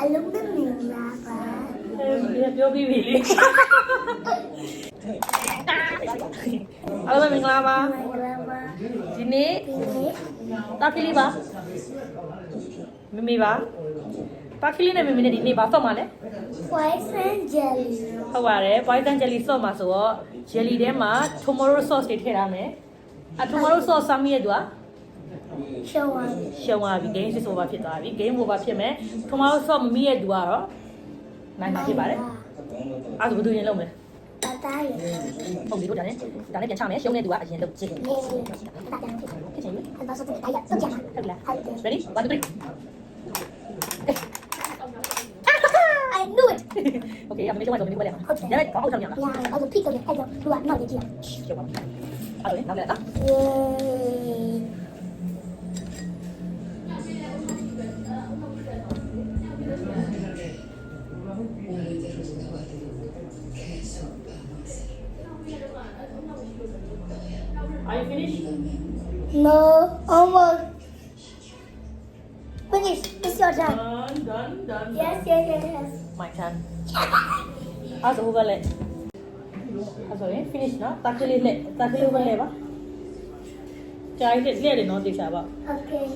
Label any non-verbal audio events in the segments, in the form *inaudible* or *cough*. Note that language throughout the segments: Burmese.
အလုံးမမင်္ဂလာပါအဲပြောပြီးပြီလေအားလုံးပဲမင်္ဂလာပါမင်္ဂလာပါဒီနေ့ဒီနေ့တာကလေးပါမမေပါတာကလေးနဲ့မမေနဲ့ဒီနေ့ပါဆော့မှာလဲ poison jelly ဟုတ်ပါတယ် poison jelly ဆော့မှာဆိုတော့ jelly ထဲမှာ tomorrow sauce တွေထည့်ထားမယ်အ tomorrow sauce စမ်းမိရဲ့သူက ရှောင်းပါရှုံသွားပြီ game 6 over ဖြစ်သွားပြီ game over ဖြစ်မယ် tomorrow sauce မမိရဲ့သူကတော့နိုင်မှာဖြစ်ပါတယ်အဲ့ဒါဘယ်သူရင်လုံးမလဲတသားရည်ဟုတ်ပြီတို့ဒါနဲ့ဒါနဲ့ပြန်ချမယ်ရှုံးတဲ့သူကအရင်လုံးကြည့်နေတသားရည်ဖြစ်ချင်ပြီအတော့စတဲ့တိုင်းရစကြမှာဟုတ်လားဟုတ်တယ် ready 1 2 3 I knew it okay အမေရှုံးမှဆိုမင်းပြောလိုက်အောင်ညနေကောင်းအောင်ဆောင်ရအောင်ညာအဲ့ဒါဖိတ်တယ်အဲ့ဒါသူကနော are you finished No almost finish it's your turn done done done yes yes yes yes my turn အဲ့ဒါဟိုကလည်းအဲ့ဆိုရင် finish နော်တက်ကလေးလက်တက်ကလေးပဲလဲပါကြာရည်လက်တယ်နော်တေချာပါ okay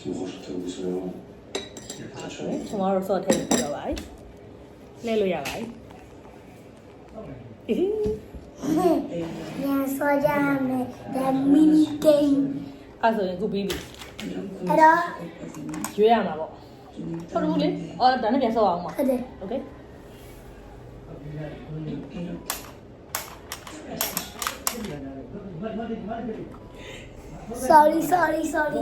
ဒီမိုးတူဆိုရင်ဟုတ်ကဲ့ကျွန်တော်တို့ဆော့ထည့်ပြီးတော့ပါလဲလို့ရပါတယ်ဟင်းညာဆော့ကြမယ်ဒါမီနီဂိမ်းအဲ့ဆိုရင်ခုပြီးပြီအဲ့တော့ရွေးရမှာပေါ့ဆော့ဘူးလေအော်ဒါနဲ့ပြန်ဆော့အောင်ပါဟုတ်တယ်โอเคဆော်ရီဆော်ရီဆော်ရီ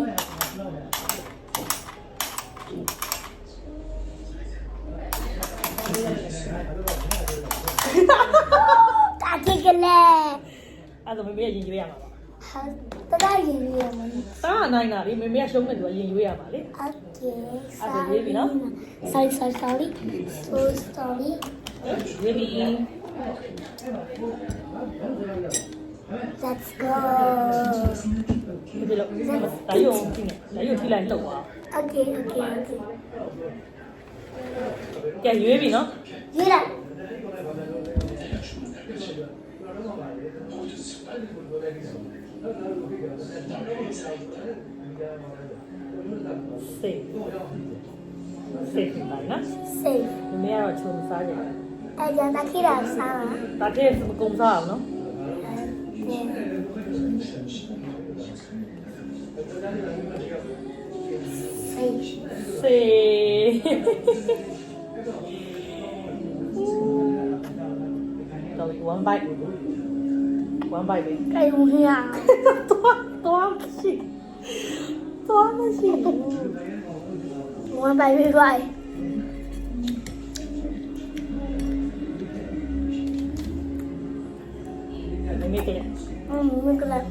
တာကြည့်ကလေးအဲ့ဆိုမမေကရင်ရွေးရမှာပါဟာတသားရင်ရမလို့တားနိုင်တာလေမမေကရှုံးနေသူကရင်ရွေးရမှာလေ okay အဲ့ဒါရေးပြီနော် sorry sorry sorry so sorry ရွေးပြီ let's go ဒီလိုဒါရုံကြည့်နေဒါရုံထိလိုက်လှုပ်သွား okay okay okay ကဲရွေးပြီနော်ရေးလိုက်စေးစေးပါနော် safe မမေကတော့ချုံစားကြတယ်အဲ့ဒါတခိတာစားပါဒါတည်းမကုံစားအောင်နော် safe စေး Trời quá bay. Quá bay vậy Cây không hiểu *laughs* Toán, toán cái gì? Toán cái gì? Quá bay vậy vậy. Mình biết cái này. Ừ, mình cái này.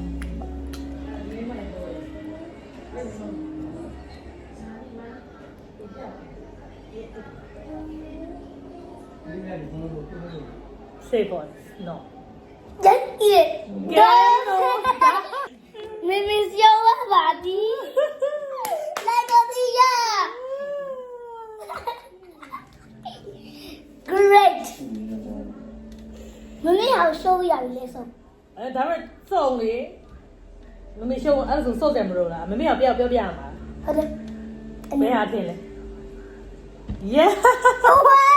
谢谢不好意思 no 人也有明明是要我爸的 great. 妹妹好瘦呀你的手哎咱们瘦的我没想过俺是瘦点不肉了妹妹要不要不要变了吧好的没啥劲了 yeah *laughs*